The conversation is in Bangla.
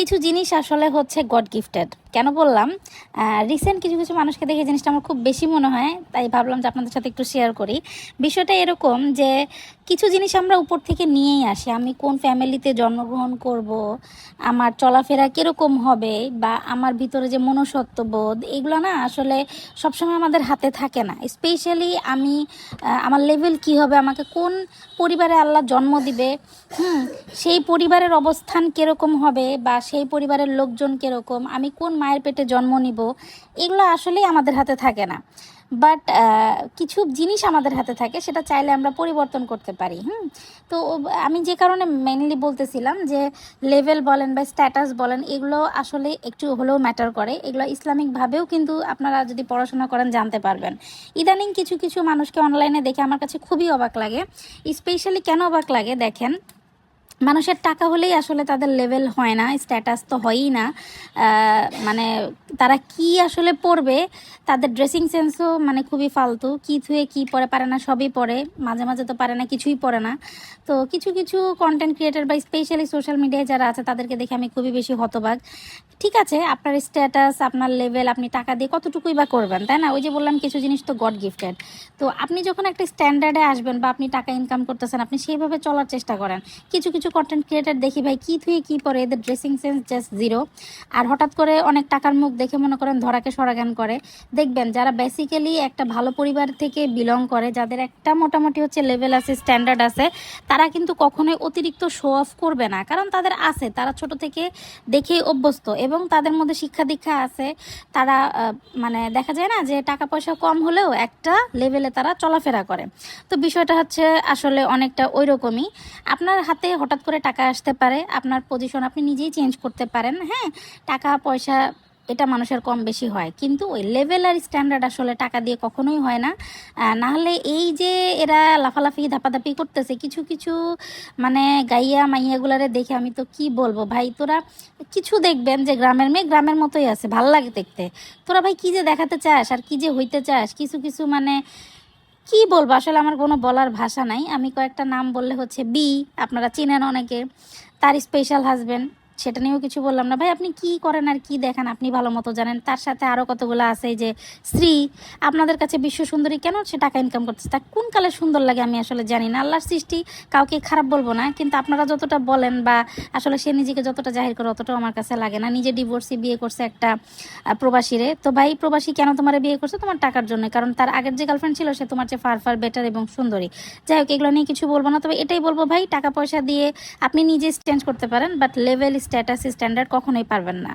কিছু জিনিস আসলে হচ্ছে গড গিফটেড। কেন বললাম? রিসেন্ট কিছু কিছু মানুষকে দেখে জিনিসটা আমার খুব বেশি মনে হয়, তাই ভাবলাম যে আপনাদের সাথে একটু শেয়ার করি। বিষয়টা এরকম যে কিছু জিনিস আমরা উপর থেকে নিয়েই আসি। আমি কোন ফ্যামিলিতে জন্মগ্রহণ করব, আমার চলাফেরা কীরকম হবে বা আমার ভিতরে যে মনুষ্যত্ববোধ, এগুলো না আসলে সবসময় আমাদের হাতে থাকে না। স্পেশালি আমি আমার লেভেল কি হবে, আমাকে কোন পরিবারে আল্লাহ জন্ম দিবে, হুম, সেই পরিবারের অবস্থান কীরকম হবে বা সেই পরিবারের লোকজন কীরকম, আমি কোন মায়ের পেটে জন্ম নিব, এগুলো আসলেই আমাদের হাতে থাকে না। বাট কিছু জিনিস আমাদের হাতে থাকে, সেটা চাইলে আমরা পরিবর্তন করতে পারি, হুম? তো আমি যে কারণে মেনলি বলতেছিলাম যে লেভেল বলেন বা স্ট্যাটাস বলেন, এগুলো আসলে একটু হলেও ম্যাটার করে। এগুলো ইসলামিকভাবেও কিন্তু আপনারা যদি পড়াশোনা করেন, জানতে পারবেন। ইদানিং কিছু কিছু মানুষকে অনলাইনে দেখে আমার কাছে খুবই অবাক লাগে। স্পেশালি কেন অবাক লাগে? দেখেন মানুষের টাকা হলেই আসলে তাদের লেভেল হয় না স্ট্যাটাস তো হয়ই না। মানে তারা কি আসলে পড়বে তাদের ড্রেসিং সেন্সও মানে খুবই ফালতু। কি থুয়ে কি পরে পারে না, সবই পরে। মাঝে মাঝে তো পারে না, কিছুই পরে না। তো কিছু কিছু কন্টেন্ট ক্রিয়েটার বা স্পেশালি সোশ্যাল মিডিয়ায় যারা আছে, তাদেরকে দেখে আমি খুবই বেশি হতবাক। ঠিক আছে, আপনার স্ট্যাটাস আপনার লেভেল আপনি টাকা দিয়ে কতটুকুই বা করবেন, তাই না? ওই যে বললাম, কিছু জিনিস তো গড গিফটেড তো আপনি যখন একটা স্ট্যান্ডার্ডে আসবেন বা আপনি টাকা ইনকাম করতেছেন, আপনি সেইভাবে চলার চেষ্টা করেন। কিছু কিছু কন্টেন্ট ক্রিয়েটার দেখি ভাই, কী থুয়ে কী পরে, এদের ড্রেসিং সেন্স জাস্ট জিরো আর হঠাৎ করে অনেক টাকার মুখ দেখে মনে করেন ধরাকে সরাগান করে। দেখবেন যারা বেসিক্যালি একটা ভালো পরিবার থেকে বিলং করে, যাদের একটা মোটামুটি হচ্ছে লেভেল আছে স্ট্যান্ডার্ড আছে, তারা কিন্তু কখনোই অতিরিক্ত শো অফ করবে না। কারণ তাদের আছে, তারা ছোট থেকে দেখেই অভ্যস্ত এবং তাদের মধ্যে শিক্ষা দীক্ষা আছে। তারা মানে দেখা যায় না যে টাকা পয়সা কম হলেও একটা লেভেলে তারা চলাফেরা করে। তো বিষয়টা হচ্ছে আসলে অনেকটা ওই রকমই আপনার হাতে হঠাৎ করে টাকা আসতে পারে, আপনার পজিশন আপনি নিজেই চেঞ্জ করতে পারেন হ্যাঁ? টাকা, পয়সা, এটা মানুষের কম বেশি হয়। কিন্তু ওই লেভেল আর স্ট্যান্ডার্ড আসলে টাকা দিয়ে কখনোই হয় না। নাহলে এই যে এরা লাফালাফি, ধাপাধাপি করতেছে, কিছু কিছু মানে গাইয়া মাইয়াগুলারে দেখে আমি তো কি বলব? ভাই, তোরা কিছু দেখবেন যে গ্রামের মেয়ে গ্রামের মতোই আছে, ভালো লাগে দেখতে। তোরা ভাই কি যে দেখাতে চাস আর কি যে হইতে চাস, কিছু কিছু মানে কি বলব? আসলে আমার কোনো বলার ভাষা নাই। আমি কয়েকটা নাম বললে হচ্ছে বি, আপনারা চিনেন অনেকে। তার স্পেশাল হাজবেন্ড সেটা নিয়েও কিছু বললাম না। ভাই, আপনি কি করেন আর কি দেখেন? আপনি ভালো মতো জানেন। তার সাথে আরও কতগুলো আছে যে স্ত্রী, আপনাদের কাছে বিশ্ব সুন্দরী কেন সে টাকা ইনকাম করতেছে? তা কোন কালে সুন্দর লাগে আমি আসলে জানি না। আল্লাহর সৃষ্টি কাউকে খারাপ বলব না, কিন্তু আপনারা যতটা বলেন বা আসলে সে নিজেকে যতটা জাহির করে অতটাও আমার কাছে লাগে না। নিজে ডিভোর্সি বিয়ে করছে একটা প্রবাসীরে। তো ভাই, প্রবাসী কেন তোমার বিয়ে করছে? তোমার টাকার জন্য। কারণ তার আগের যে গার্লফ্রেন্ড ছিল, সে তোমার চেয়ে ফার ফার বেটার এবং সুন্দরী। যাই হোক, এগুলো নিয়ে কিছু বলব না। তবে এটাই বলব ভাই, টাকা পয়সা দিয়ে আপনি নিজে চেঞ্জ করতে পারেন বাট লেভেল স্ট্যাটাস স্ট্যান্ডার্ড কখনোই পারবেন না।